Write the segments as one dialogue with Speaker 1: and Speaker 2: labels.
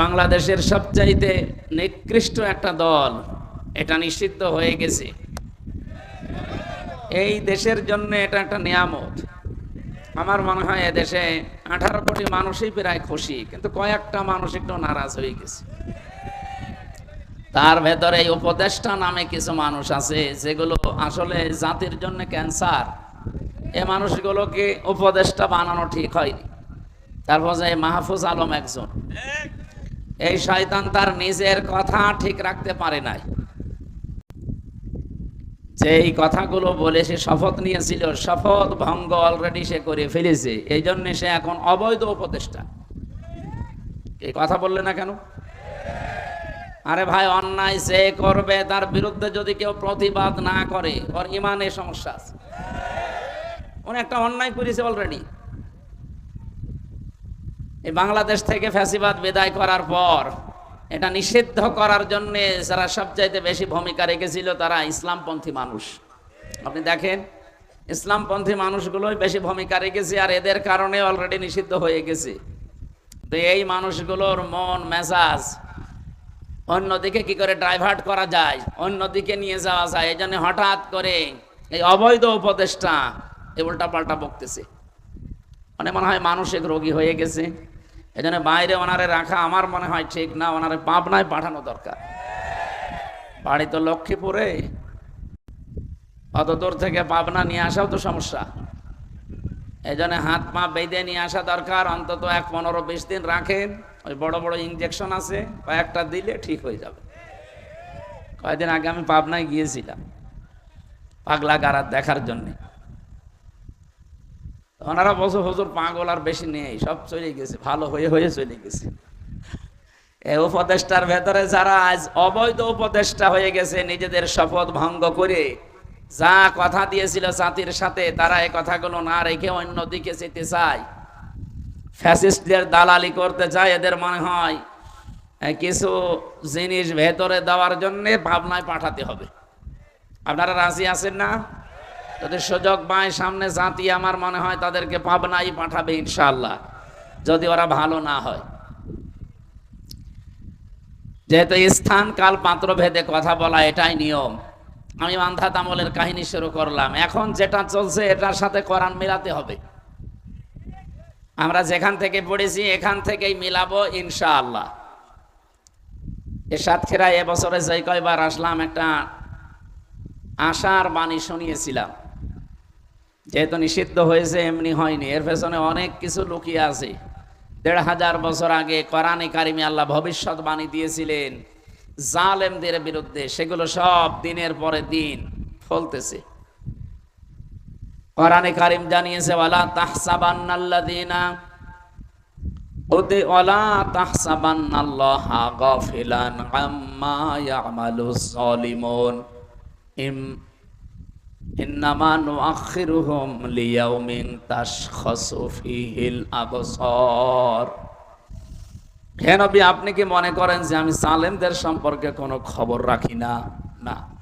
Speaker 1: বাংলাদেশের সবচাইতে নিকৃষ্ট একটা দল, এটা নিষিদ্ধ হয়ে গেছে। এই দেশের জন্য এটা একটা নিয়ামত। আমার মনে হয় এদেশে আঠারো কোটি মানুষই প্রায় খুশি, কিন্তু কয়েকটা মানুষ একটু নারাজ হয়ে গেছে। তার ভেতরে এই উপদেষ্টা নামে কিছু মানুষ আছে, যেগুলো আসলে জাতির জন্য ক্যান্সার। এ মানুষগুলোকে উপদেষ্টা বানানো ঠিক হয়নি। তারপর যে মাহফুজ আলম একজন। এই শয়তান তার নিজের কথা ঠিক রাখতে পারে নাই। যে এই কথাগুলো বলে সে শপথ নিয়েছিল, শপথ ভঙ্গ অলরেডি সে করে ফেলেছে। এই জন্য সে এখন অবৈধ উপদেষ্টা। এই কথা বললে না কেন? আরে ভাই, অন্যায় সে করবে, তার বিরুদ্ধে যদি কেউ প্রতিবাদ না করে, ওর ইমানে সমস্যা আছে। উনি একটা অন্যায় করেছে অলরেডি এই বাংলাদেশ থেকে ফ্যাসিবাদ বিদায় করার পর, এটা নিষিদ্ধ করার জন্য যারা সবচাইতে বেশি ভূমিকা রেখেছিল তারা ইসলামপন্থী মানুষ। আপনি দেখেন, ইসলামপন্থী মানুষগুলোই বেশি ভূমিকা রেখেছে আর এদের কারণে অলরেডি নিষিদ্ধ হয়ে গেছে। তো এই মানুষগুলোর মন, মেজাজ, অন্যদিকে কি করে ডাইভার্ট করা যায়, অন্যদিকে নিয়ে যাওয়া যায়, এই জন্য হঠাৎ করে এই অবৈধ উপদেশটা এই উল্টা পাল্টা বকতেছে। মানে মনে হয় মানসিক রোগী হয়ে গেছে। এই জন্য বাইরে ওনারে রাখা আমার মনে হয় ঠিক না, ওনারে পাবনায় পাঠানো দরকার। বাড়ি তো লক্ষ্মীপুরে। অত দূর থেকে পাবনা নিয়ে আসাও তো সমস্যা। এই জন্য হাত পা বেঁধে নিয়ে আসা দরকার, অন্তত এক পনেরো বিশ দিন রাখেন। ওই বড় বড় ইঞ্জেকশন আছে, কয়েকটা দিলে ঠিক হয়ে যাবে। কয়েকদিন আগে আমি পাবনায় গিয়েছিলাম, পাগলা গারাত দেখার জন্যে। ওনারা বছর হজুর, পাগল আর বেশি নেই, সব চলে গেছে, ভালো হয়ে হয়ে চলে গেছে। এই উপদেষ্টার ভেতরে যারা আজ অবৈধ উপদেষ্টা হয়ে গেছে, নিজেদের শপথ ভঙ্গ করে যা কথা দিয়েছিল জাতির সাথে, তারা এই কথাগুলো না রেখে অন্যদিকে যেতে চায়। ফ্যাসিস্টদের দালালি করতে চায়, এদের মনে হয় কিছু জিনিস ভেতরে দেওয়ার জন্যে ভাবনায় পাঠাতে হবে। আপনারা রাজি আছেন না? যদি সুযোগ পায় সামনে জাতি আমার মনে হয় তাদেরকে পাবনাই পাঠাবে ইনশাল্লাহ যদি ওরা ভালো না হয়। যেহেতু স্থান কাল পাত্র ভেদে কথা বলা এটাই নিয়ম। আমি মান্ধাত আমলের কাহিনী শুরু করলাম। এখন যেটা চলছে এটার সাথে কোরআন মিলাতে হবে। আমরা যেখান থেকে পড়েছি এখান থেকেই মিলাবো ইনশাআল্লাহ। এ সাতক্ষীরা এবছরে যে কয়বার আসলাম, একটা আশার বাণী শুনিয়েছিলাম। যেহেতু নিষিদ্ধ হয়েছে, এমনি হয়নি। এর পেছনে অনেক কিছু লুকিয়ে আছে। দেড় হাজার বছর আগে কোরআনে কারিমে আল্লাহ ভবিষ্যৎবাণী দিয়েছিলেন, জালেমদের বিরুদ্ধে। সেগুলো সব দিনের পরে দিন ফলতেছে। কোরআনে কারিম জানিয়েছে, ওয়ালা তাহসাবান্নাল্লাযিনা ওদে ইম আপনি কি মনে করেন যে আমি সালেমদের সম্পর্কে কোনো খবর রাখি না? না।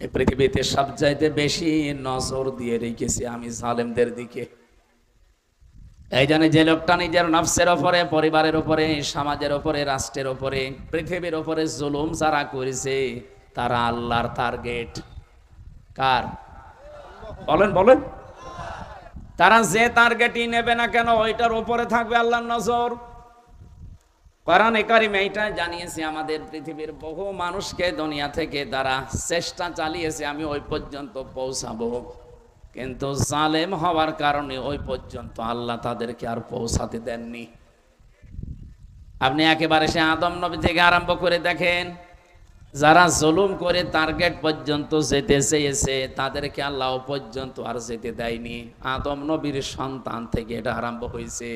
Speaker 1: এই পৃথিবীতে সবচাইতে বেশি নজর দিয়ে রেখেছি আমি সালেমদের দিকে। এই জন্য যে লোকটা নিজের নফসের ওপরে, পরিবারের ওপরে, সমাজের ওপরে, রাষ্ট্রের ওপরে, পৃথিবীর ওপরে জুলুম যারা করেছে, তারা আল্লাহর টার্গেট কার? বলেন বলেন। তারা যে টার্গেটই নেবে না কেন ওইটার উপরে থাকবে আল্লাহর নজর। কোরআন কারিম এইটা জানিয়েছে আমাদের পৃথিবীর বহু মানুষকে দুনিয়া থেকে তারা চেষ্টা চালিয়েছে আমি ওই পর্যন্ত পৌঁছাবো। কিন্তু জালেম হওয়ার কারণে ওই পর্যন্ত আল্লাহ তাদেরকে আর পৌঁছাতে দেননি। আপনি একেবারে সে আদম নবী থেকে আরম্ভ করে দেখেন যারা জুলুম করে টার্গেট পর্যন্ত যেতে চেয়েছে, তাদেরকে আল্লাহ পর্যন্ত আর যেতে দেয়নি। আদম নবীর সন্তান থেকে এটা আরম্ভ হয়েছে।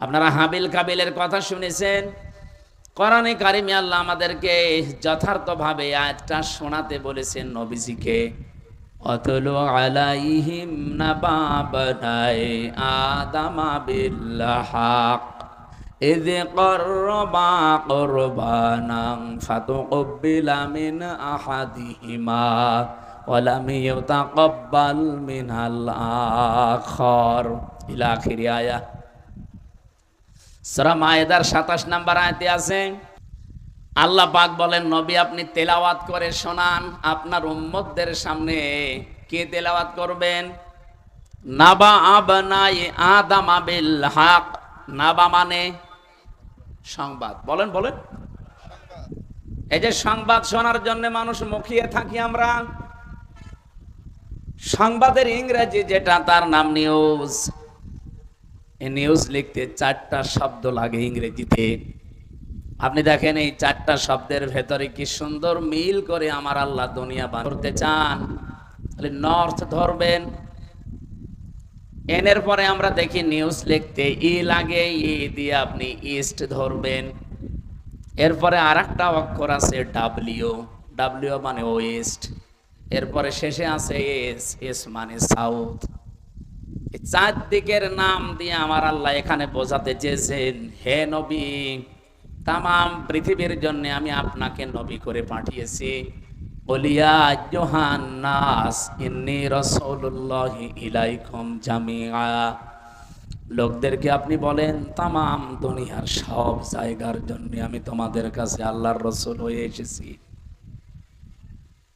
Speaker 1: আপনারা হাবিল কাবিলের কথা শুনেছেন? কোরআনে কারিমে আল্লাহ আমাদেরকে যথার্থভাবে আয়াতটা শোনাতে বলেছেন নবীজিকে। অতলু আলাইহিম নাবাবানাই আদামা বিল্লাহ إذ قربا قربانا فتقبل من أحدهما ولم يتقبل من الآخر إلى آخر آية সূরা মায়েদার 27 নাম্বার আয়াতে আছে আল্লাহ পাক বলেন নবী আপনি তেলাওয়াত করে শোনান আপনার উম্মতদের সামনে কে তেলাওয়াত করবেন নাবা আবনাই আদাম আবিল হক নাবা মানে সংবাদ। বলেন বলেন। এই যে সংবাদ শোনার জন্য মানুষ মুখিয়ে থাকি আমরা, সংবাদের ইংরেজি যেটা, তার নাম নিউজ এই নিউজ লিখতে চারটা শব্দ লাগে ইংরেজিতে। আপনি দেখেন এই চারটা শব্দের ভেতরে কি সুন্দর মিল করে আমার আল্লাহ দুনিয়া বান করতে চান। তাহলে নর্থ ধরবেন এনের পরে আমরা দেখি নিউজ লিখতে, ই লাগে, ই দিয়ে আপনি ইস্ট ধরবেন। এরপরে আর একটা অক্ষর আছে ডাব্লিউ ডাব্লিউ মানে ওয়েস্ট এরপরে শেষে আছে এস এস মানে সাউথ চার দিকের নাম দিয়ে আমার আল্লাহ এখানে বোঝাতে চেয়েছেন, হে নবী তাম পৃথিবীর জন্য আমি আপনাকে নবী করে পাঠিয়েছি। বলিয়া জোহান নাস ইন্নি রসুল্লাহ ইলাইকুম জামিয়া লোকদেরকে আপনি বলেন, তামাম দুনিয়ার সব জায়গার জন্য আমি তোমাদের কাছে আল্লাহর রসুল হয়ে এসেছি।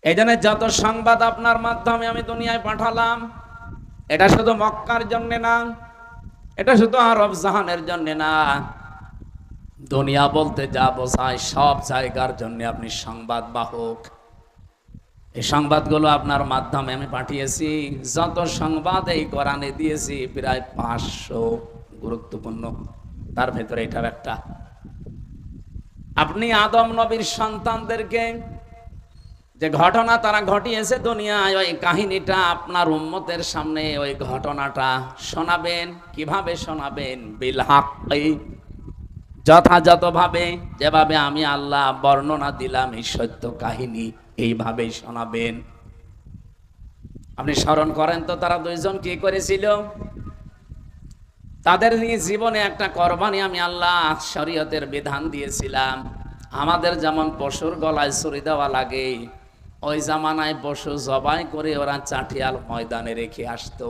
Speaker 1: এই যত সংবাদ আপনার মাধ্যমে আমি দুনিয়ায় পাঠালাম, এটা শুধু মক্কার জন্য না, এটা শুধু আরব জাহানের জন্য না, দুনিয়া বলতে যা বোঝায় সব জায়গার জন্য আপনি সংবাদ বাহক। এই সংবাদগুলো আপনার মাধ্যমে আমি পাঠিয়েছি। যত সংবাদ এই কোরআনে দিয়েছি, প্রায় পাঁচশো গুরুত্বপূর্ণ। তার ভেতরে এটাও একটা। আপনি আদম নবীর সন্তানদেরকে যে ঘটনা তারা ঘটিয়েছে দুনিয়ায়, ওই কাহিনীটা আপনার উম্মতের সামনে ওই ঘটনাটা শোনাবেন। কীভাবে শোনাবেন? বিলহাক যথাযথভাবে, যেভাবে আমি আল্লাহ বর্ণনা দিলাম এই সত্য কাহিনী। এইভাবেই শোনাবেন। আপনি স্মরণ করেন তো, তারা দুইজন কি করেছিল? তাদের নিয়ে জীবনে একটা কোরবানি আমি আল্লাহ শরীয়তের বিধান দিয়েছিলাম। আমাদের যেমন পশুর গলায় ছুরি দেওয়া লাগে, ওই জামানায় পশু জবাই করে ওরা চাটিয়াল ময়দানে রেখে আসতো।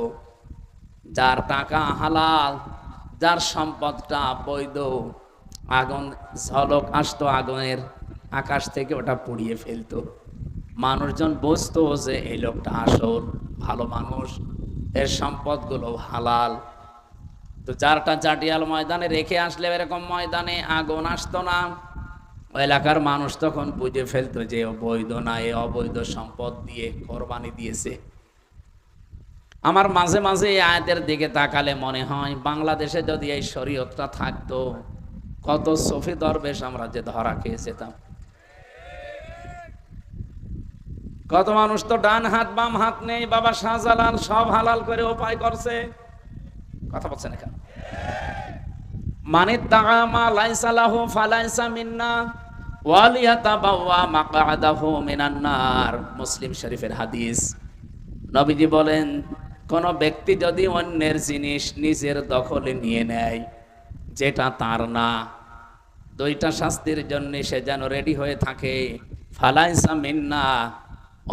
Speaker 1: যার টাকা হালাল, যার সম্পদটা বৈধ, আগুন, ঝলক আসতো আগুনের, আকাশ থেকে ওটা পুড়িয়ে ফেলতো। মানুষজন বুঝতো যে এই লোকটা আসল, ভালো মানুষ, এর সম্পদগুলো হালাল। তো যারটা চাটিয়াল ময়দানে রেখে আসলে এরকম ময়দানে আগুন আসতো না। এলাকার মানুষ তখন বুঝে ফেলতো যে অবৈধ না, এ অবৈধ সম্পদ দিয়ে কোরবানি দিয়েছে। আমার মাঝে মাঝে এই আয়াতের দিকে তাকালে মনে হয়, বাংলাদেশে যদি এই শরীয়তটা থাকতো, কত সফি দরবেশ আমরা যে ধরা খেয়ে যেতাম কত মানুষ তো ডান হাত, বাম হাত নেই, বাবা শাহজালাল সব হালাল করে উপায় করছে। কথা বলছেন এখানে। মানে তাগামা লাইসালাহু ফালাইসা মিন্না মুসলিম শরীফের হাদিস। নবীজি বলেন, কোন ব্যক্তি যদি অন্যের জিনিস নিজের দখলে নিয়ে নেয়, যেটা তার না, দুইটা শাস্তির জন্য সে যেন রেডি হয়ে থাকে। ফালাইসা মিন্না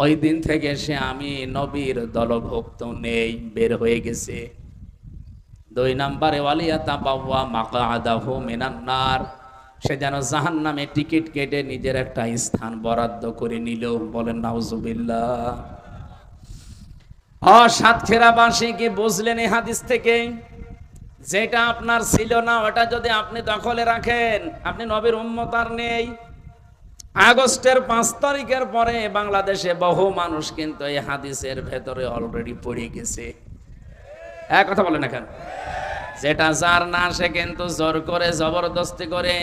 Speaker 1: ওই দিন থেকে সে আমি নবীর দলভুক্ত নেই, বের হয়ে গেছে। দুই নাম্বারে ওয়ালিয়াতা বাবা মাকা আদাহু মিনান্নার সে যেন জাহান নামে টিকিট কেটে নিজের একটা স্থান বরাদ্দ করে নিল। বলেন, নাউজুবিল্লাহ। ও সাতক্ষীরাবাসী কি বুঝলেন এই হাদিস থেকে? যেটা আপনার ছিল না, ওটা যদি আপনি দখলে রাখেন, আপনি নবীর উম্মত আর নেই। আগস্টের পাঁচ তারিখের পরে বাংলাদেশে বহু মানুষ কিন্তু এই হাদিসের ভেতরে অলরেডি পড়ে গেছে। এক কথা বলেন এখন যেটা যার না, সে কিন্তু জোর করে, জবরদস্তি করে,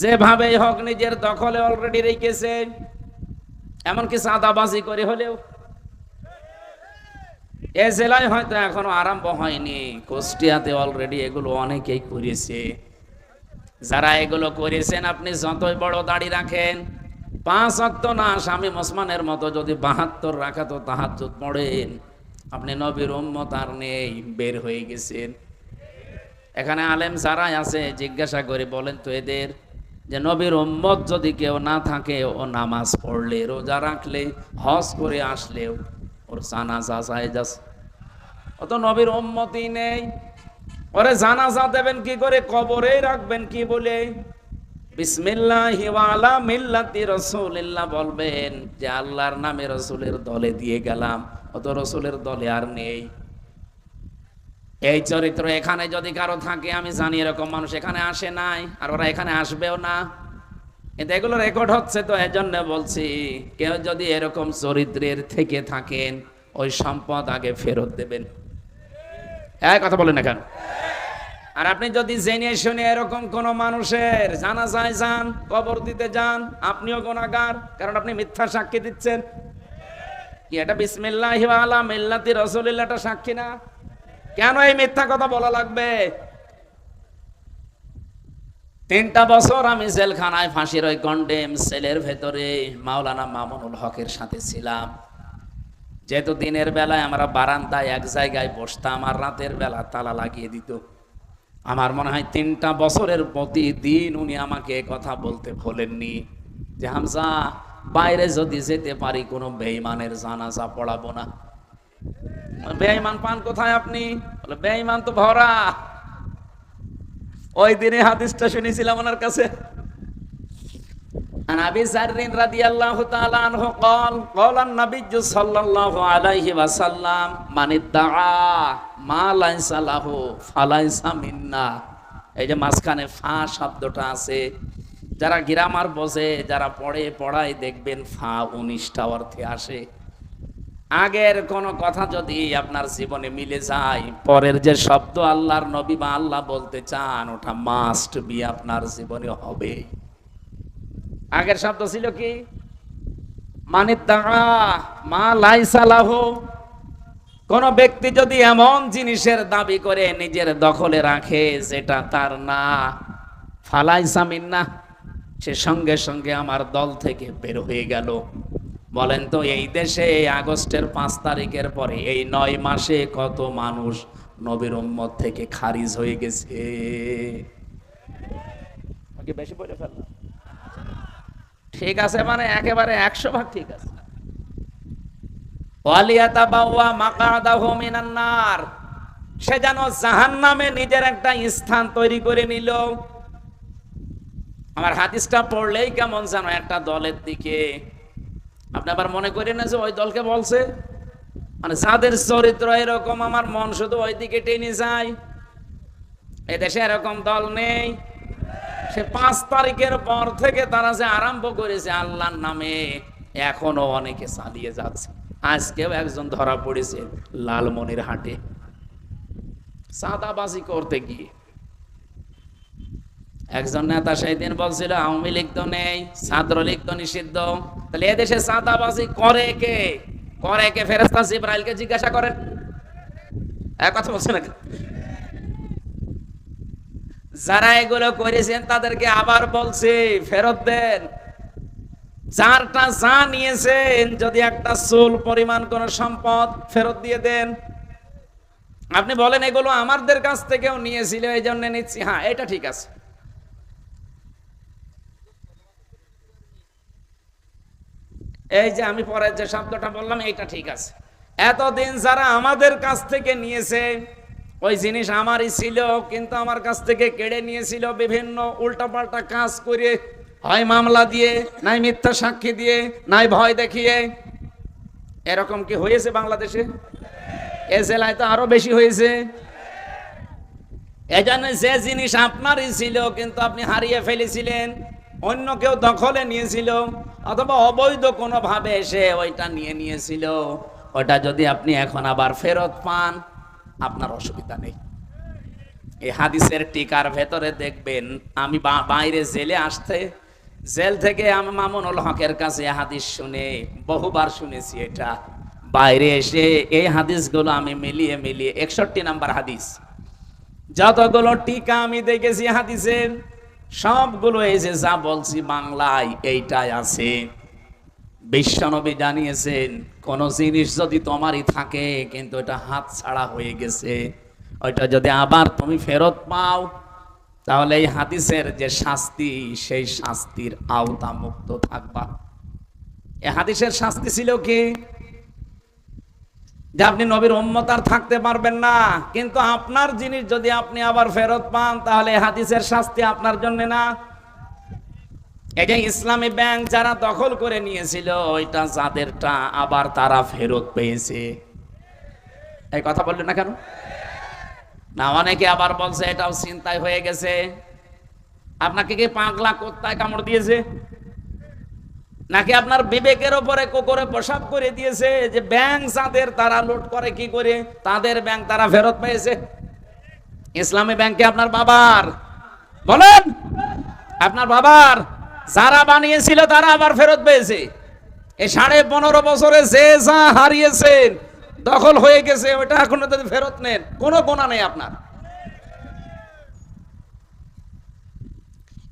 Speaker 1: যেভাবেই হোক নিজের দখলে অলরেডি রেখেছে। এমনকি সাদাবাজি করে হলেও? এ জেলায় হয়তো এখনও আরম্ভ হয়নি। কুষ্টিয়াতে অলরেডি এগুলো অনেকেই করেছে। যারা এগুলো করেছেন, আপনি যতই বড় দাড়ি রাখেন, পাঁচ অক্ত না, স্বামী মুসমানের মতো যদি বাহাত্তর রাখা তো তাহার পড়েন। আপনি নবীর উম্মত আর নেই, বের হয়ে গেছেন। এখানে আলেম যারাই আছে, জিজ্ঞাসা করে বলেন তো এদের যে নবীর উম্মত যদি কেউ না থাকে, ও নামাজ পড়লে, রোজা রাখলে, হজ করে আসলেও, ওর সানা চাষায় যাস ও তো নবীর উম্মতই নেই। ওরে জানাজা দেবেন কি করে? কবরে রাখবেন কি বলে? বলবেন যে আল্লাহর নামে রসুলের দলে দিয়ে গেলাম, অত রসুলের দলে আর নেই। এই চরিত্র এখানে যদি কারও থাকে, আমি জানি এরকম মানুষ এখানে আসে নাই, আর ওরা এখানে আসবেও না। কিন্তু এগুলো রেকর্ড হচ্ছে তো, এজন্য বলছি, কেউ যদি এরকম চরিত্রের থেকে থাকেন, ওই সম্পদ আগে ফেরত দেবেন। কথা বলেন না কেন? আর আপনি যদি জেনে শুনে এরকম কোন মানুষের জানা যায় যান, কবর দিতে যান, আপনিও গোনাগার কারণ আপনি মিথ্যা সাক্ষী দিচ্ছেন। এটা বিসমিল্লাহ মিল্লাতি রসুলিল্লাহটা সাক্ষী না? কেন এই মিথ্যা কথা বলা লাগবে? তিনটা বছর আমি জেলখানায় ফাঁসির ওই কন্ডেম সেলের ভেতরে মাওলানা মামুনুল হকের সাথে ছিলাম। যেহেতু দিনের বেলায় আমরা বারান্দায় এক জায়গায় বসতাম আর রাতের বেলা তালা লাগিয়ে দিত। আমার মনে হয় তিনটা বছরের প্রতিদিন উনি আমাকে কথা বলতে ভোলেননি যে, হামজা, বাইরে যদি যেতে পারি কোনো বেইমানের জানাজা পড়াবো না। বেঈমান পান কোথায় আপনি? বলে, বেঈমান তো ভরা। ওই দিনে হাদিসটা শুনেছিলাম ওনার কাছে। عن ابي ذر رضي الله تعالى عنه قال قال النبي صلى الله عليه وسلم من ادعى ما ليس له فليس منا এই যে মাঝখানে ফা শব্দটা আছে যারা গ্রামার বোঝে যারা পড়ে পড়ায় দেখবেন ফা উনিশটা অর্থে আসে আগের কোন কথা যদি আপনার জীবনে মিলে যায় পরের যে শব্দ আল্লাহর নবী বা আল্লাহ বলতে চান ওটা মাস্ট বি আপনার জীবনে হবে আগের শব্দ ছিল কি? মানে মা লাইসালাহ কোন ব্যক্তি যদি এমন জিনিসের দাবি করে নিজের দখলে রাখে, যেটা তার না ফালাইসামিন না সে সঙ্গে সঙ্গে আমার দল থেকে বের হয়ে গেল। বলেন তো, এই দেশে এই আগস্টের পাঁচ তারিখের পরে, এই নয় মাসে কত মানুষ নবীর উম্মত থেকে খারিজ হয়ে গেছে? বেশি বলে ফেললাম। ঠিক আছে মানে একেবারে একশো ভাগ ঠিক আছে। সে যেন জাহান নামে নিজের একটা স্থান তৈরি করে নিল। আমার হাদিসটা পড়লেই কেমন যেন একটা দলের দিকে। আপনি আবার মনে করেন না যে ওই দলকে বলছে? মানে যাদের চরিত্র এরকম, আমার মন শুধু ওই দিকে টেনে যায়। এদেশে এরকম দল নেই। সে পাঁচ তারিখের পর থেকে তারা যে আরম্ভ করেছে আল্লাহর নামে, এখনও অনেকে চালিয়ে যাচ্ছে। আজকেও একজন ধরা পড়েছে লালমনির হাটে। সাদাবাজি করতে গিয়ে। একজন নেতা সেই দিন বলছিল, আওয়ামী লীগ তো নেই, ছাত্রলীগ তো নিষিদ্ধ। তাহলে এদেশে সাদাবাজি করে কে? করে কে ফেরেস্তা জিব্রাইলকে জিজ্ঞাসা করেন? এক কথা বলছে না যারা এগুলো করেছেন তাদেরকে আবার বলছে, ফেরত দেন। যারটা যা নিয়েছেন, যদি একটা চুল পরিমাণ কোন সম্পদ, ফেরত দিয়ে দেন। আপনি বলেন, এগুলো আমাদের কাছ থেকেও নিয়েছিল এই জন্য নিচ্ছি। হ্যাঁ এটা ঠিক আছে। এই যে আমি পরে যে শব্দটা বললাম, এটা ঠিক আছে। এতদিন যারা আমাদের কাছ থেকে নিয়েছে ওই জিনিস আমারই ছিল, কিন্তু আমার কাছ থেকে কেড়ে নিয়েছিল বিভিন্ন উল্টাপাল্টা কাজ করে। হয় মামলা দিয়ে, নাই মিথ্যা সাক্ষী দিয়ে, নাই ভয় দেখিয়ে। এরকম কি হয়েছে বাংলাদেশে? এ জেলায় তো আরও বেশি হয়েছে। এজন্য যে জিনিস আপনারই ছিল, কিন্তু আপনি হারিয়ে ফেলেছিলেন, অন্য কেউ দখলে নিয়েছিল, অথবা অবৈধ কোনোভাবে এসে ওইটা নিয়ে নিয়েছিল। ওটা যদি আপনি এখন আবার ফেরত পান আপনার অসুবিধা নেই। এই হাদিসের টিকার ভেতরে দেখবেন, আমি বাইরে জেলে আসতে, জেল থেকে আমি মামুনুল হকের কাছে হাদিস শুনে, বহুবার শুনেছি এটা। বাইরে এসে এই হাদিসগুলো আমি মিলিয়ে মিলিয়ে, একষট্টি নাম্বার হাদিস। যতগুলো টিকা আমি দেখেছি হাদিসের, সবগুলো এই যে যা বলছি বাংলায়, এইটাই আছে। বিশ্বনবী জানিয়েছেন, কোন জিনিস যদি তোমারই থাকে, কিন্তু এটা হাত ছাড়া হয়ে গেছে। ওইটা যদি আবার তুমি ফেরত পাও, তাহলে এই হাদিসের যে শাস্তি, সেই শাস্তির আওতা মুক্ত থাকবা। এ হাদিসের শাস্তি ছিল কি? যে আপনি নবীর আর থাকতে পারবেন না, কিন্তু আপনার জিনিস যদি আপনি আবার ফেরত পান, তাহলে হাদিসের শাস্তি আপনার জন্য না। যে ইসলামী ব্যাংক যারা দখল করে নিয়েছিল, ওইটা যাদেরটা আবার তারা ফেরত পেয়েছে। এই কথা বললেন না কেন? না, অনেকে আবার বলছে এটাও চিন্তায় হয়ে গেছে। আপনাকে কি পাগলা কোত্তায় কামড় দিয়েছে? নাকি আপনার বিবেকের ওপরে কোকরে প্রসাব করে দিয়েছে যে ব্যাংক যাদের তারা লুট করে কি করে, তাদের ব্যাংক তারা ফেরত পেয়েছে? ইসলামী ব্যাংকে আপনার বাবার। বলেন, আপনার বাবার। যারা বানিয়েছিল তারা আবার ফেরত পেয়েছে। এই সাড়ে পনেরো বছরে যে যা হারিয়েছেন, দখল হয়ে গেছে ওটা এখনও যদি ফেরত নেন, কোনো গোনা নেই আপনার।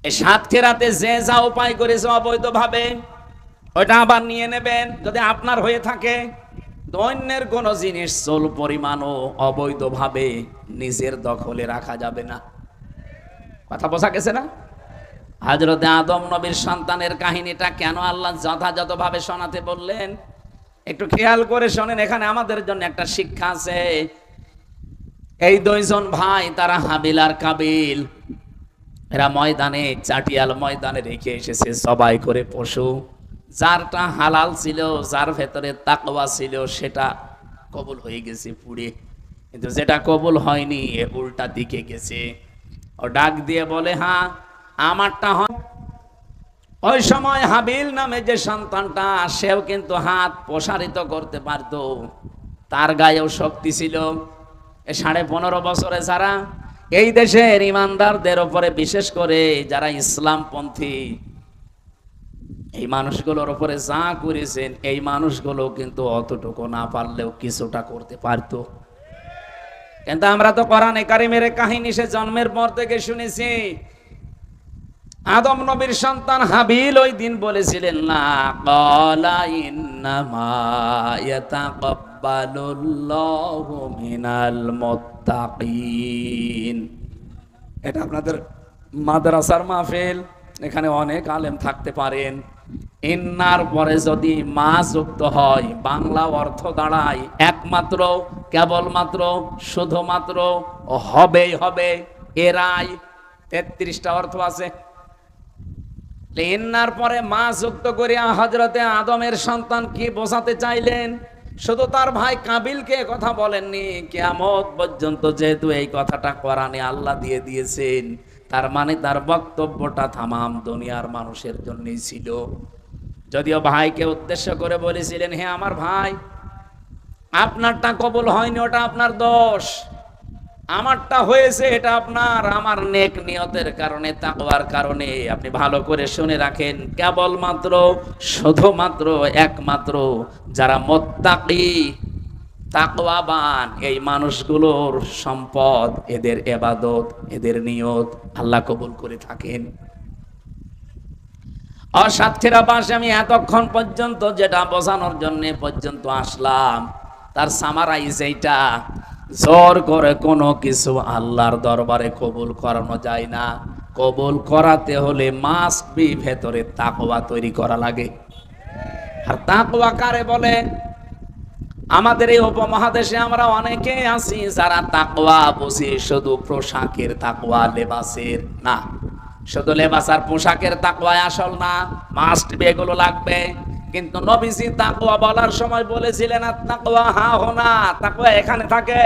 Speaker 1: এই সাত খেরাতে যে যা উপায় করেছে অবৈধভাবে ওটা আবার নিয়ে নেবেন। যদি আপনার হয়ে থাকে, দৈন্যের কোন জিনিস চোল পরিমাণও অবৈধভাবে নিজের দখলে রাখা যাবে না। কথা বোঝা গেছে না? হাজরতে আদম নবীর সন্তানের কাহিনীটা কেন আল্লাহ যথাযথভাবে শোনাতে বললেন? একটু খেয়াল করে শোনেন, এখানে আমাদের জন্য একটা শিক্ষা আছে। এই দুইজন ভাই, তারা হাবিল আর কাবিল। এরা ময়দানে, চাটিয়াল ময়দানে রেখে এসেছে, সবাই করে পশু। যারটা হালাল ছিল, যার ভেতরে তাকওয়া ছিল, সেটা কবুল হয়ে গেছে পুড়ে। কিন্তু যেটা কবুল হয়নি, এ উল্টা দিকে গেছে। ও ডাক দিয়ে বলে হ্যাঁ আমারটা হয়। ওই সময় হাবিল নামে যে সন্তানটা, সেও কিন্তু হাত প্রসারিত করতে পারতো। তার গায়েও শক্তি ছিল। এ সাড়ে পনেরো বছরে যারা এই দেশের ইমানদারদের ওপরে বিশেষ করে যারা ইসলামপন্থী, এই মানুষগুলোর ওপরে যা করেছেন, এই মানুষগুলো কিন্তু অতটুকু না পারলেও কিছুটা করতে পারতো। কিন্তু আমরা তো কোরআনে কারিমের কাহিনী সে জন্মের পর থেকে শুনেছি আদম নবীর সন্তান হাবিল ওই দিন বলেছিলেন না কলা ইন্নামা মিনাল মুত্তাকিন. এটা আপনাদের মাদ্রাসার মাহফিল, এখানে অনেক আলেম থাকতে পারেন। ইন্নার পরে যদি মা যুক্ত হয়, বাংলা অর্থ দাঁড়ায় একমাত্র, কেবলমাত্র, শুধুমাত্র, হবেই হবে। এরাই তেত্রিশটা অর্থ আছে। ইন্নার পরে মা যুক্ত করিয়া হজরতে আদমের সন্তান কি বোঝাতে চাইলেন? শুধু তার ভাই কাবিলকে কথা বলেননি কেমত পর্যন্ত যেহেতু এই কথাটা কোরআনে আল্লাহ দিয়ে দিয়েছেন, তার মানে তার বক্তব্যটা থামাম দুনিয়ার মানুষের জন্যই ছিল। যদিও ভাইকে উদ্দেশ্য করে বলেছিলেন, হে আমার ভাই, আপনারটা কবল হয়নি, ওটা আপনার দোষ। আমারটা হয়েছে এটা আপনার, আমার নেক নিয়তের কারণে, তাকওয়ার কারণে। আপনি ভালো করে শুনে রাখেন, কেবলমাত্র, শুধুমাত্র, একমাত্র যারা মোত্তাকি, তাকওয়াবান, এই মানুষগুলোর সম্পদ, এদের এবাদত, এদের নিয়ত আল্লাহ কবুল করে থাকেন। অসাক্ষীরা পাশে আমি এতক্ষণ পর্যন্ত, যেটা বোঝানোর জন্য পর্যন্ত আসলাম, তার সামারাইজ এইটা। জোর করে কোনো কিছু আল্লাহর দরবারে কবুল করানো যায় না। কবুল করাতে হলে মাস্ক বি ভেতরে তাকওয়া তৈরি করা লাগে। আর তাকওয়া কারে বলে? আমাদের এই উপমহাদেশে আমরা অনেকে আছি যারা তাকওয়া বুঝি শুধু পোশাকের তাকওয়া, লেবাসের না। শুধু লেবাস আর পোশাকের তাকওয়া আসল না মাস্ট বি এগুলো লাগবে। কিন্তু নবীজি তাকওয়া বলার সময় বলেছিলেন, আর তাকওয়া হা হোনা, তাকওয়া এখানে থাকে।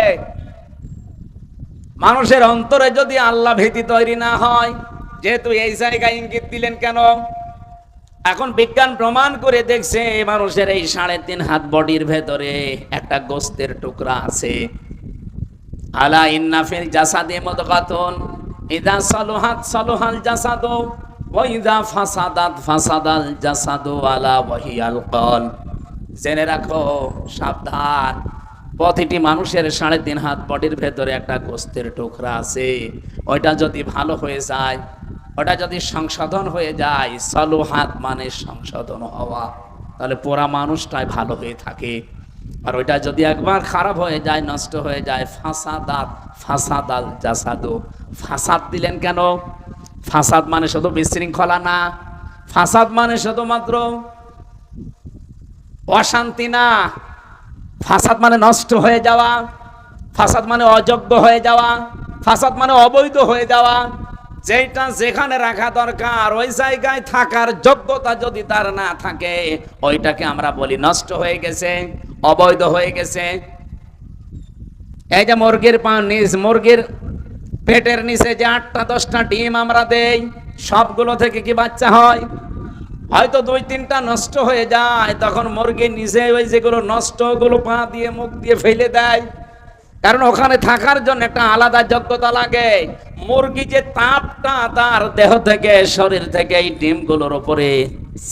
Speaker 1: মানুষের অন্তরে যদি আল্লাহ ভীতি তৈরি না হয়, যেহেতু এই জায়গায় ইঙ্গিত দিলেন কেন? এখন বিজ্ঞান প্রমাণ করে দেখছে মানুষের এই সাড়ে তিন হাত বডির ভেতরে একটা গোস্তের টুকরা আছে। আলা ইন্নাফিল জাসাদে মদকাতুন ইদা সালুহাত সালুহাল জাসাদু। ওয়া ইদা ফাসাদাত ফাসাদাল জাসাদু আলা ওয়াহিয়াল কল জেনে রাখো, সাবধান। প্রতিটি মানুষের সাড়ে তিন হাত বডির ভেতরে একটা গোস্তের টুকরা আছে। ওইটা যদি ভালো হয়ে যায় ওটা যদি সংশোধন হয়ে যায় সলোহাত মানে সংশোধন হওয়া। তাহলে পোড়া মানুষটাই ভালো হয়ে থাকে। আর ওইটা যদি একবার খারাপ হয়ে যায়, নষ্ট হয়ে যায়, ফাঁসাদাত, ফাঁসাদাল জাসাদু। ফাঁসাদ দিলেন কেন? ফাসাদ মানে শুধু বিশৃঙ্খলা না, ফাসাদ মানে শুধুমাত্র অশান্তি না। ফাসাদ মানে নষ্ট হয়ে যাওয়া, ফাসাদ মানে অযোগ্য হয়ে যাওয়া, ফাসাদ মানে অবৈধ হয়ে যাওয়া। যেটা যেখানে রাখা দরকার, ওই জায়গায় থাকার যোগ্যতা যদি তার না থাকে, ওইটাকে আমরা বলি নষ্ট হয়ে গেছে, অবৈধ হয়ে গেছে। এই যে মুরগির পা নিচ মুরগির পেটের নিচে যে আটটা, দশটা ডিম আমরা দেই, সবগুলো থেকে কি বাচ্চা হয়? হয়তো দুই, তিনটা নষ্ট হয়ে যায়, তখন মুরগি নিজে ওই যেগুলো নষ্ট, ওগুলো পা দিয়ে, মুখ দিয়ে ফেলে দেয়। কারণ ওখানে থাকার জন্য একটা আলাদা যোগ্যতা লাগে। মুরগি যে তাপটা তার দেহ থেকে, শরীর থেকে এই ডিমগুলোর ওপরে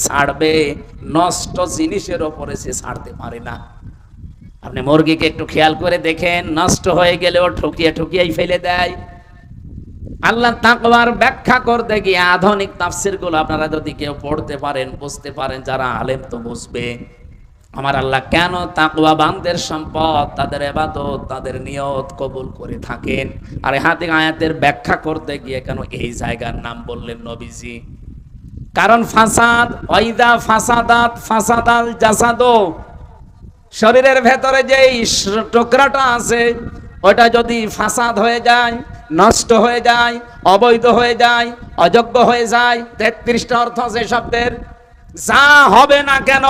Speaker 1: ছাড়বে, নষ্ট জিনিসের ওপরে সে ছাড়তে পারে না। আপনি মুরগিকে একটু খেয়াল করে দেখেন, নষ্ট হয়ে গেলেও ঠকিয়ে, ঠকিয়েই ফেলে দেয়। আল্লাহ তাকওয়ার ব্যাখ্যা করতে গিয়ে আধুনিক তাফসিরগুলো আপনারা যদি কেউ পড়তে পারেন, বুঝতে পারেন, যারা আলেম তো বুঝবে। আমার আল্লাহ কেন তাকওয়া বান্দের সম্পদ, তাদের এবাদত, তাদের নিয়ত কবুল করে থাকেন? আর হাতে আয়াতের ব্যাখ্যা করতে গিয়ে কেন এই জায়গার নাম বললেন নবীজি? কারণ ফাসাদ, ওয়াইদা ফাসাদাত ফাসাদাল জাসাদো। শরীরের ভেতরে যে টুকরাটা আছে ওটা যদি ফাসাদ হয়ে যায়, নষ্ট হয়ে যায়, অবৈধ হয়ে যায়, অযোগ্য হয়ে যায়, তেত্রিশটা অর্থ সে শব্দের। যা হবে না কেন?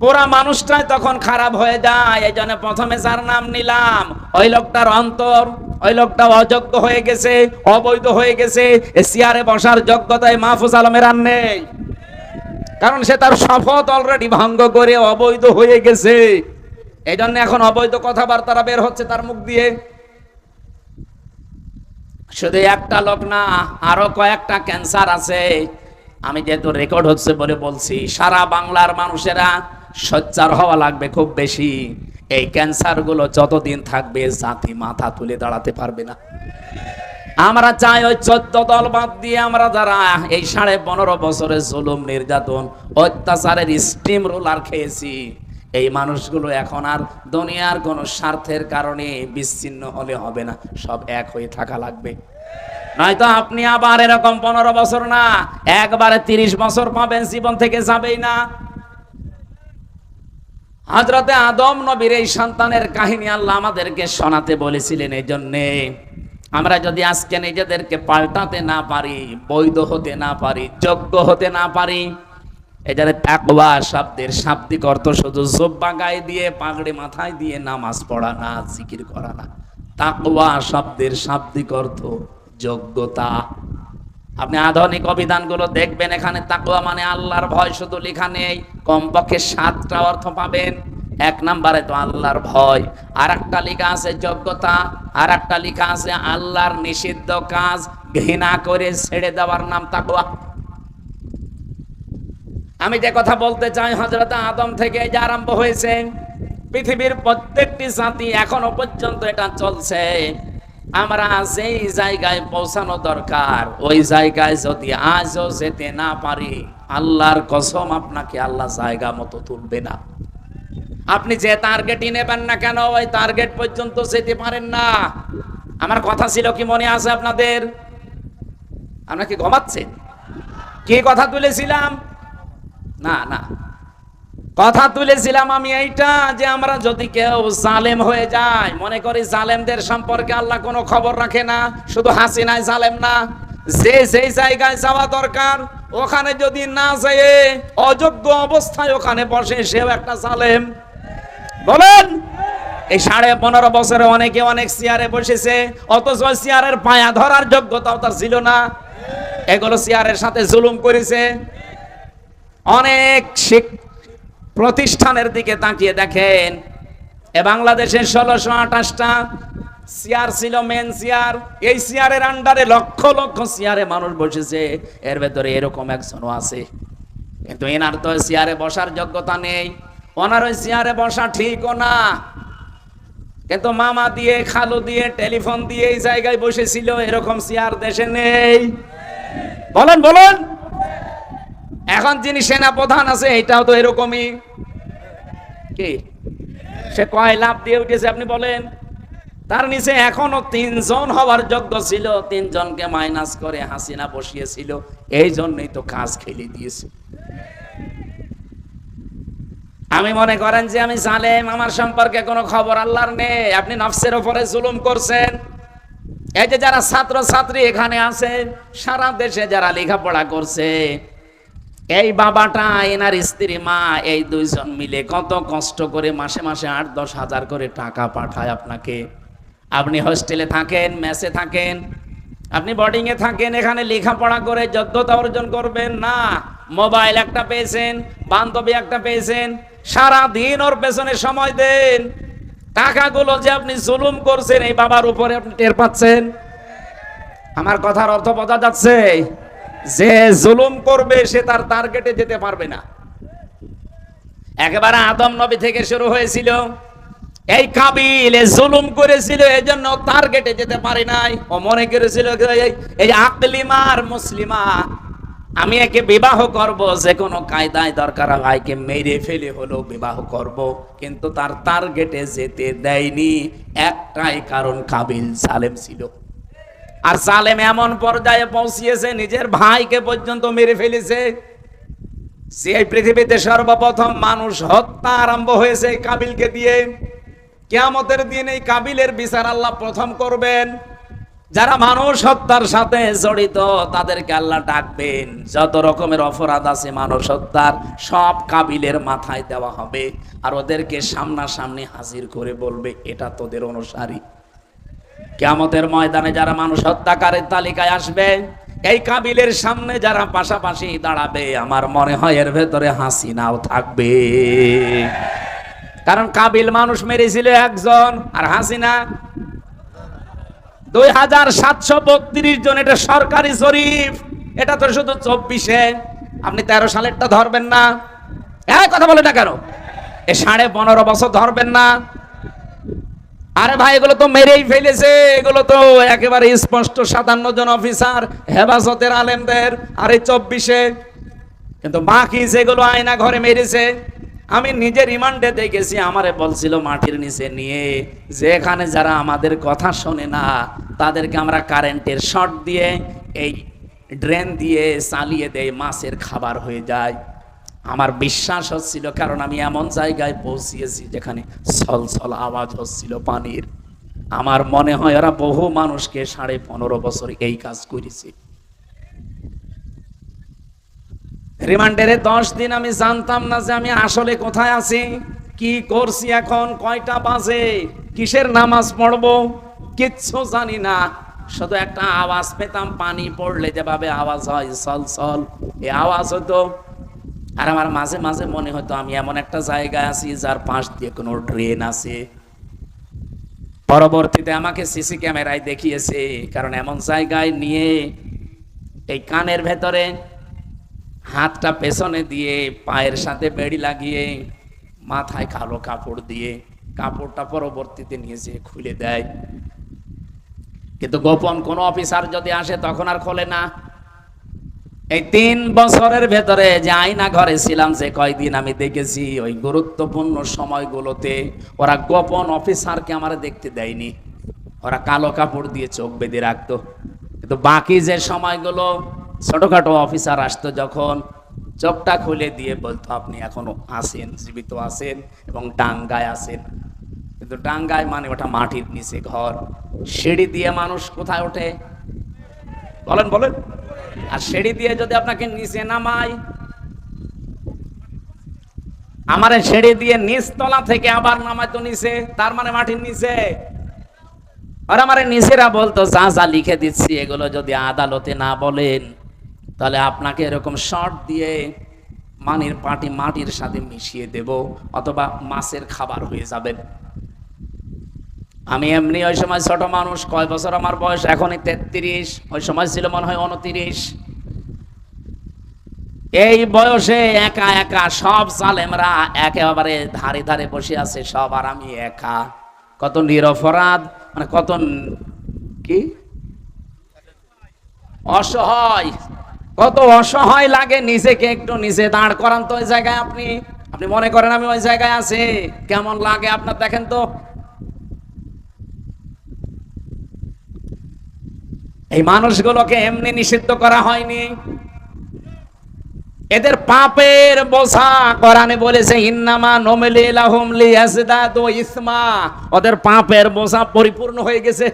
Speaker 1: পুরা মানুষটাই তখন খারাপ হয়ে যায়, এই জন্য প্রথমে যার নাম নিলাম, ওই লোকটার অন্তর, ওই লোকটা অযোগ্য হয়ে গেছে, অবৈধ হয়ে গেছে, এ চেয়ারে বসার যোগ্যতায় মাহফুজ আলমের আর নেই। কারণ সে তার শপথ অলরেডি ভঙ্গ করে অবৈধ হয়ে গেছে। এই জন্য এখন অবৈধ কথাবার্তারা বের হচ্ছে তার মুখ দিয়ে। শুধু একটা লোক না, আরও কয়েকটা ক্যান্সার আছে। আমি যেহেতু রেকর্ড হচ্ছে বলে বলছি, সারা বাংলার মানুষেরা সজ্জার হওয়া লাগবে খুব বেশি। এই ক্যান্সারগুলো যতদিন থাকবে জাতি মাথা তুলে দাঁড়াতে পারবে না। আমরা চাই ওই চোদ্দ দল বাদ দিয়ে আমরা যারা এই সাড়ে পনেরো বছরের জুলুম, নির্যাতন, অত্যাচারের স্টিম রোলার খেয়েছি এই মানুষগুলো এখন আর দুনিয়ার কোন স্বার্থের কারণে বিচ্ছিন্ন হলে হবে না। সব এক হয়ে থাকা লাগবে। নয়তো আপনি আবার এরকম পনেরো বছর না, একবারে তিরিশ বছর পাবেন, জীবন থেকে যাবেই না। হজরতে আদম নবীর এই সন্তানের কাহিনী আল্লাহ আমাদেরকে শোনাতে বলেছিলেন এই জন্যে। আমরা যদি আজকে নিজেদেরকে পাল্টাতে না পারি, বৈধ হতে না পারি, যোগ্য হতে না পারি এখানে তাকওয়া শব্দের শাব্দিক অর্থ শুধু জোব্বা গায়ে দিয়ে, পাগড়ি মাথায় দিয়ে নামাজ পড়া না, জিকির করা না। তাকওয়া শব্দের শাব্দিক অর্থ যোগ্যতা। আপনি আধুনিক অভিধানগুলো দেখবেন, এখানে তাকওয়া মানে আল্লাহর ভয় শুধু লেখা নেই, কমপক্ষে সাতটা অর্থ পাবেন। এক নম্বরে তো আল্লাহর ভয় আর একটা লেখা আছে যোগ্যতা আর একটা লেখা আছে আল্লাহর নিষিদ্ধ কাজ, ঘৃণা করে ছেড়ে দেওয়ার নাম তাকওয়া। আমি যে কথা বলতে চাই হজরত আদম থেকে যে আরম্ভ হয়েছে, পৃথিবীর প্রত্যেকটি জাতি এখনও পর্যন্ত এটা চলছে। আমরা যেই জায়গায় পৌঁছানো দরকার, ওই জায়গায় যদি আজও যেতে না পারি, আল্লাহর কসম আপনাকে আল্লাহ জায়গা মতো তুলবে না। আপনি যে টার্গেটই নেবেন না কেন, ওই টার্গেট পর্যন্ত যেতে পারেন না। আমার কথা ছিল কি মনে আছে আপনাদের? আপনাকে ঘমাচ্ছেন ঘুমাচ্ছেন? কি কথা তুলেছিলাম? না না। কথা তুলেছিলাম আমি এইটা যে আমরা যদি কেউ জালেম হয়ে যায় মনে করি জালেমদের সম্পর্কে আল্লাহ কোনো খবর রাখে না, শুধু হাসিনায় জালেম না। যে সেই জায়গায় যাওয়া দরকার, ওখানে যদি না যেয়ে অযোগ্য অবস্থায় ওখানে বসে সেও একটা জালেম। বলেন, এই সাড়ে পনেরো বছরে অনেকে অনেক চেয়ারে বসেছে, অথচ চেয়ারের পায়া ধরার যোগ্যতাও তার ছিল না। এগুলো চেয়ারের সাথে জুলুম করেছে। অনেক প্রতিষ্ঠানের দিকে তাকিয়ে দেখেন। এ বাংলাদেশে ষোলোশো আঠাশটা চেয়ার ছিল মেন চেয়ার এই চেয়ারের আন্ডারে লক্ষ লক্ষ চেয়ারে মানুষ বসেছে। এর ভেতরে এরকম একজনও আছে। কিন্তু এনার তো চেয়ারে বসার যোগ্যতা নেই। ওনার ওই চেয়ারে বসা ঠিকও না। কিন্তু মামা দিয়ে, খালু দিয়ে, টেলিফোন দিয়ে এই জায়গায় বসেছিল। এরকম চেয়ার দেশে নেই। বলেন বলেন। এখন যিনি সেনা প্রধান আছে, এটাও তো এরকমই। কি? সে কয় লাভ দিয়ে উঠেছে, আপনি বলেন। তার নিচে এখনও তিনজন হওয়ার যোগ্য ছিল, তিনজনকে মাইনাস করে হাসিনা বসিয়েছিল। এই জন্যই তো কাজ খেলে দিয়েছে। আমি মনে করেন যে আমি জালেম, আমার সম্পর্কে কোনো খবর আল্লাহর নেই। আপনি নফসের উপরে জুলুম করছেন। এই যে যারা ছাত্র ছাত্রী এখানে আছেন, সারা দেশে যারা লেখাপড়া করছে এই বাবাটা, এনার স্ত্রী, মা, এই দুইজন মিলে কত কষ্ট করে মাসে মাসে আট, দশ হাজার করে টাকা পাঠায় আপনাকে। আপনি হোস্টেলে থাকেন, মেসে থাকেন, আপনি বোর্ডিং এ থাকেন, এখানে লেখাপড়া করে যোগ্যতা অর্জন করবেন না। মোবাইল একটা পেয়েছেন, বান্ধবী একটা পেয়েছেন সারা দিন ওর পেছনে সময় দেন। টাকাগুলো যে আপনি জুলুম করছেন, এই বাবার উপরে আপনি টের পাচ্ছেন? আমার কথার অর্থ বোঝা যাচ্ছে? যে জুলুম করবে, সে তার টার্গেটে যেতে পারবে না। একেবারে আদম নবী থেকে শুরু হয়েছিল। এই কাবিল জুলুম করেছিল এই জন্য টার্গেটে যেতে পারে নাই। ও মনে করেছিল এই- এই আকলিমা আর মুসলিমা, আমি একে বিবাহ করব, যে কোনো কায়দায় দরকার ভাইকে মেরে ফেলে হলেও বিবাহ করব। কিন্তু তার টার্গেটে যেতে দেয়নি। একটাই কারণ কাবিল সালেম ছিল। আর সালেম এমন পর্যায়ে পৌঁছিয়েছে, নিজের ভাইকে পর্যন্ত মেরে ফেলেছে এই পৃথিবীতে সর্বপ্রথম মানুষ হত্যা আরম্ভ হয়েছে এই কাবিলকে দিয়ে। কেয়ামতের দিন এই কাবিলের বিচার আল্লাহ প্রথম করবেন। যারা মানুষ হত্যার সাথে জড়িত, তাদেরকে আল্লাহ ডাকবেন। যত রকমের অপরাধ আছে মানুষ হত্যার, সব কাবিলের মাথায় দেওয়া হবে। আর ওদেরকে সামনাসামনি হাজির করে বলবে, এটা তোদের অনুসারী। কেয়ামতের ময়দানে যারা মানুষ হত্যাকারের তালিকায় আসবে, এই কাবিলের সামনে যারা পাশাপাশি দাঁড়াবে, আমার মনে হয় এর ভেতরে হাসিনাও থাকবে। কারণ কাবিল মানুষ মেরেছিল একজন, আর হাসিনা দুই হাজার সাতশো বত্রিশ জন, এটা সরকারি জরিপ। এটা তো শুধু চব্বিশে। আপনি তেরো সালেরটা ধরবেন না। এক কথা বলে না কেন? এ সাড়ে পনেরো বছর ধরবেন না। আরে ভাই, এগুলো তো মেরেই ফেলেছে, এগুলো তো একেবারে স্পষ্ট সাতান্ন জন অফিসার, হেফাজতের আলেমদের, আরে চব্বিশে। কিন্তু বাকি যেগুলো আয়না ঘরে মেরেছে, আমি নিজে রিমান্ডে দেখেছি, আমারে বলছিল মাটির নিচে নিয়ে যে এখানে যারা আমাদের কথা শোনে না, তাদেরকে আমরা কারেন্টের শর্ট দিয়ে, এই ড্রেন দিয়ে চালিয়ে দেয় মাছের খাবার হয়ে যায়। আমার বিশ্বাস হচ্ছিল, কারণ আমি এমন জায়গায় পৌঁছিয়েছি যেখানে ছলছল আওয়াজ হচ্ছিল পানির। আমার মনে হয় ওরা বহু মানুষকে সাড়ে পনেরো বছর এই কাজ করেছে। রিমান্ডারে দশ দিন আমি জানতাম না যে আমি আসলে কোথায় আছি, কি করছি এখন, কয়টা বাজে, কিসের নামাজ পড়ব, কিচ্ছু জানি না। শুধু একটা আওয়াজ পেতাম, পানি পড়লে যেভাবে আওয়াজ হয় সল সল এই আওয়াজ হতো আর আমার মাঝে মাঝে মনে হতো আমি এমন একটা জায়গায় আছি যার পাশ দিয়ে কোনো ট্রেন আছে। পরবর্তীতে আমাকে সিসি ক্যামেরায় দেখিয়েছে, কারণ এমন জায়গায় নিয়ে এই কানের ভেতরে হাতটা পেছনে দিয়ে পায়ের সাথে বেড়ি লাগিয়ে মাথায় কালো কাপড় দিয়ে কাপড়টা পরবর্তীতে নিয়ে যেয়ে খুলে দেয়। কিন্তু গোপন কোনো অফিসার যদি আসে তখন আর খোলে না। এই তিন বছরের ভেতরে যে আয়না ঘরে ছিলাম যে কয়দিন আমি দেখেছি, ওই গুরুত্বপূর্ণ সময়গুলোতে ওরা গোপন অফিসারকে আমার দেখতে দেয়নি। ওরা কালো কাপড় দিয়ে চোখ বেঁধে রাখতো। কিন্তু বাকি যে সময়গুলো ছোটখাটো অফিসার আসতো যখন চোখটা খুলে দিয়ে বলতো, আপনি এখনও আসেন, জীবিত আছেন এবং ডাঙ্গায় আসেন কিন্তু ডাঙ্গায় মানে ওটা মাটির নিচে ঘর। সিঁড়ি দিয়ে মানুষ কোথায় ওঠে? বলেন বলেন। আর সিঁড়ি দিয়ে যদি আপনাকে নিচে নামায় আমার সিঁড়ি দিয়ে নিচতলা থেকে আবার নামাইতো নিচে, তার মানে মাটির নিচে। আর আমার নিচেরা বলতো, যা যা লিখে দিচ্ছি, এগুলো যদি আদালতে না বলেন, তাহলে আপনাকে এরকম শর্ট দিয়ে মানির পাটি মাটির সাথে মিশিয়ে দেব, অথবা মাছের খাবার হয়ে যাবেন আমি এমনি ওই সময় ছোট মানুষ, কয় বছর আমার বয়স? এখনই তেত্রিশ। ওই সময় ছিল মনে হয় উনত্রিশ। এই বয়সে একা একা সব সালেমরা একেবারে ধারে ধারে বসে আছে, সব আর আমি একা। কত নিরপরাধ মানে কত কি? অসহায়। কত অসহায় লাগে নিজেকে একটু নিজে দাঁড় করান তো ওই জায়গায় আপনি। আপনি মনে করেন আমি ওই জায়গায় আছি। কেমন লাগে আপনার? দেখেন তো এই মানুষগুলোকে এমনি নিষিদ্ধ করা হয়নি। এদের পাপের বোঝা কোরআনে বলেছে, ইন্নামা নমেলে লাহুম লিয়াজদাদু ইসমা। ওদের পাপের বোঝা পরিপূর্ণ হয়ে গেছে।